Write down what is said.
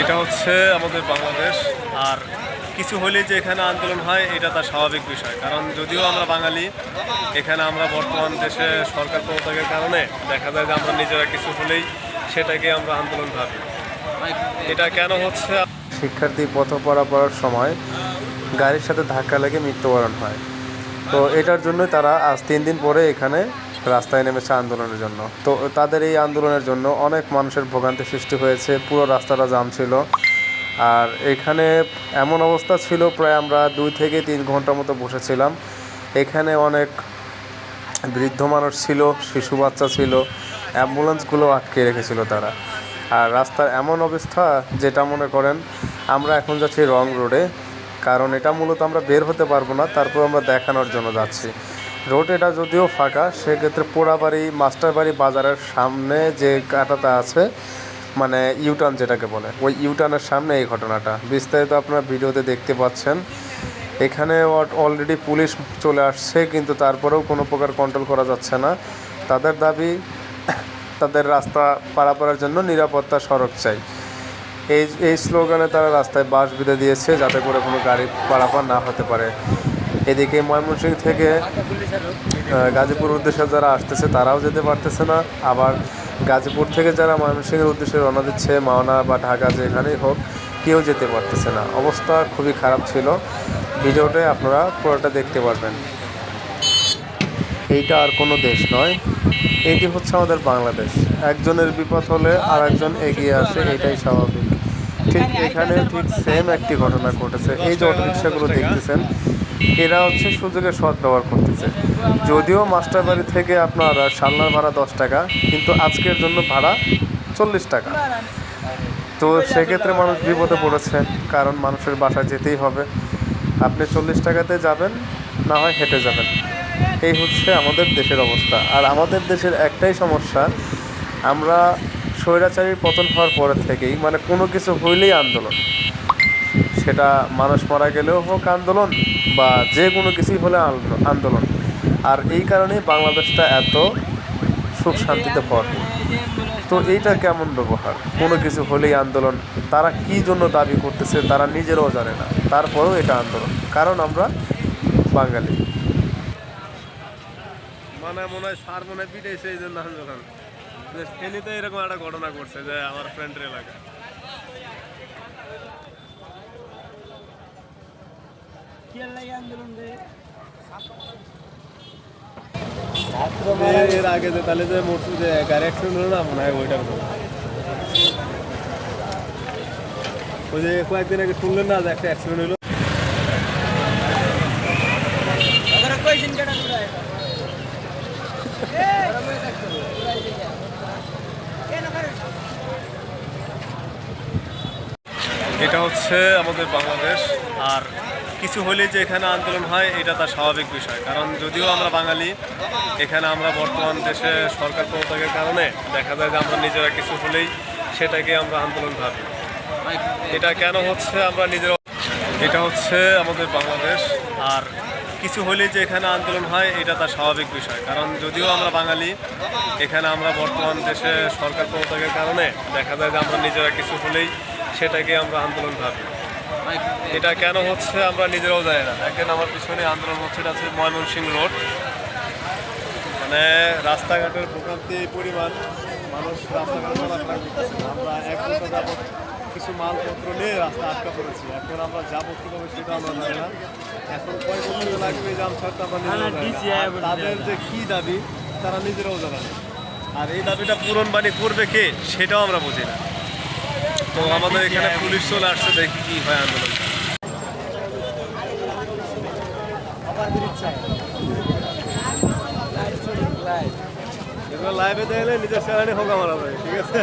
এটা হচ্ছে আমাদের বাংলাদেশ। আর কিছু হলেই যে এখানে আন্দোলন হয়, এটা তার স্বাভাবিক বিষয়। কারণ যদিও আমরা বাঙালি, এখানে আমরা বর্তমান দেশে সরকার পদত্যাগের কারণে দেখা যায় যে আমরা নিজেরা কিছু হলেই সেটাকে আমরা আন্দোলন ভাবি। এটা কেন হচ্ছে? শিক্ষার্থী পথ পারাপারের সময় গাড়ির সাথে ধাক্কা লেগে মৃত্যুবরণ হয়। তো এটার জন্যই তারা আজ তিন দিন পরে এখানে রাস্তায় নেমেছে আন্দোলনের জন্য। তো তাদের এই আন্দোলনের জন্য অনেক মানুষের ভোগান্তি সৃষ্টি হয়েছে, পুরো রাস্তাটা জাম ছিল। আর এখানে এমন অবস্থা ছিল, প্রায় আমরা দুই থেকে তিন ঘণ্টা মতো বসেছিলাম। এখানে অনেক বৃদ্ধ মানুষ ছিল, শিশু বাচ্চা ছিল, অ্যাম্বুলেন্সগুলো আটকে রেখেছিল তারা। আর রাস্তার এমন অবস্থা যেটা মনে করেন, আমরা এখন যাচ্ছি রং রোডে, কারণ এটা মূলত আমরা বের হতে পারব না, তারপর আমরা দেখানোর জন্য যাচ্ছি। রোড এটা যদিও ফাঁকা, সেক্ষেত্রে পোড়াবাড়ি, মাস্টারবাড়ি বাজারের সামনে যে কাটাটা আছে মানে ইউটার্ন যেটাকে বলে, ওই ইউটার্নের সামনে এই ঘটনাটা। বিস্তারিত আপনারা ভিডিওতে দেখতে পাচ্ছেন। এখানে অলরেডি পুলিশ চলে আসছে, কিন্তু তারপরেও কোনো প্রকার কন্ট্রোল করা যাচ্ছে না। তাদের দাবি, তাদের রাস্তা পারাপারের জন্য নিরাপত্তা সড়ক চাই। এই এই স্লোগানে তারা রাস্তায় বাস বেঁধে দিয়েছে, যাতে করে কোনো গাড়ি পারাপার না হতে পারে। এদিকে ময়মনসিংহ থেকে গাজীপুর উদ্দেশ্যে যারা আসতেছে তারাও যেতে পারতেছে না। আবার গাজীপুর থেকে যারা ময়মনসিংহের উদ্দেশ্যে রওনা দিচ্ছে, মাওনা বা ঢাকা যেখানেই হোক, কেউ যেতে পারতেছে না। অবস্থা খুবই খারাপ ছিল। ভিডিওটায় আপনারা পুরোটা দেখতে পারবেন। এইটা আর কোনো দেশ নয়। এটি হচ্ছে আমাদের বাংলাদেশ। একজনের বিপদ হলে আর একজন এগিয়ে আসে, এটাই স্বাভাবিক। ঠিক এখানে ঠিক সেম একটি ঘটনা ঘটেছে। এই যে অটোরিক্সাগুলো দেখতেছেন এরা হচ্ছে সুযোগের সৎ ব্যবহার করতেছে। যদিও মাস্টার বাড়ি থেকে আপনার সালনার ভাড়া দশ টাকা, কিন্তু আজকের জন্য ভাড়া চল্লিশ টাকা। তো সেক্ষেত্রে মানুষ বিপদে পড়েছে, কারণ মানুষের বাসায় যেতেই হবে। আপনি চল্লিশ টাকাতে যাবেন, না হয় হেঁটে যাবেন। এই হচ্ছে আমাদের দেশের অবস্থা। আর আমাদের দেশের একটাই সমস্যা, আমরা স্বৈরাচারীর পতন হওয়ার পরে থেকেই মানে কোনো কিছু হইলেই আন্দোলন। সেটা মানুষ মারা গেলেও হোক আন্দোলন বা যে কোনো কিছুই হলে আন্দোলন আর এই কারণেই বাংলাদেশটা এত সুখ শান্তিতে ভরপুর তো এইটা কেমন ব্যবহার? কোনো কিছু হলেই আন্দোলন। তারা কি জন্য দাবি করতেছে তারা নিজেরাও জানে না। তারপরেও এটা আন্দোলন। কারণ আমরা বাঙালি। মানে মনে হয় সার মনে পিটাইছে এই জন্য আন্দোলন। এরকম একটা ঘটনা ঘটছে যে আমার ফ্রেন্ডের এলাকায়। এর- আগে যে তাহলে যে মোটর যে গাড়ি অ্যাক্সিডেন্ট হলো না, মনে হয় ওইটার ওই যে কয়েকদিন আগে শুনলেন না যে একটা অ্যাক্সিডেন্ট হলো? এটা হচ্ছে আমাদের বাংলাদেশ আর কিছু হলেই যে এখানে আন্দোলন হয়, এটা তার স্বাভাবিক বিষয়। কারণ যদিও আমরা বাঙালি, এখানে আমরা বর্তমান দেশে সরকার পদত্যাগের কারণে দেখা যায় যে আমরা নিজেরা কিছু হলেই সেটাকে আমরা আন্দোলন ভাবি। এটা কেন হচ্ছে আমরা নিজেরা এটা হচ্ছে আমাদের বাংলাদেশ, আর কিছু হলেই যে এখানে আন্দোলন হয়, এটা তার স্বাভাবিক বিষয়। কারণ যদিও আমরা বাঙালি, এখানে আমরা বর্তমান দেশে সরকার পদত্যাগের কারণে দেখা যায় যে আমরা নিজেরা কিছু হলেই সেটাকে আমরা আন্দোলন ভাবি। এটা কেন হচ্ছে আমরা নিজেরাও জানি না। দেখেন আমার পিছনে আন্দোলন হচ্ছে এটা হচ্ছে ময়মনসিংহ রোড। মানে রাস্তাঘাটের ভোগান্তি পরিমাণ মানুষ রাস্তাঘাট চলাফেরা করতেছে আমরা এক ঘণ্টা যাবত কিছু মালপত্র নিয়ে রাস্তা আটকা পড়েছি। এখন আমরা যাব কীভাবে সেটা আমরা জানি না। এখন কয় বছর লাগবে এই জাম ছাড়তে আমরা তাদের যে কী দাবি তারা নিজেরাও জানে আর এই দাবিটা পূরণ বাণী করবে কে সেটাও আমরা বুঝি না। তো আমাদের এখানে পুলিশ চলে আসছে, দেখি কি হয় আন্দোলন। এগুলো লাইভে দেখলে নিজের সেলানি হোক আমার ঠিক আছে?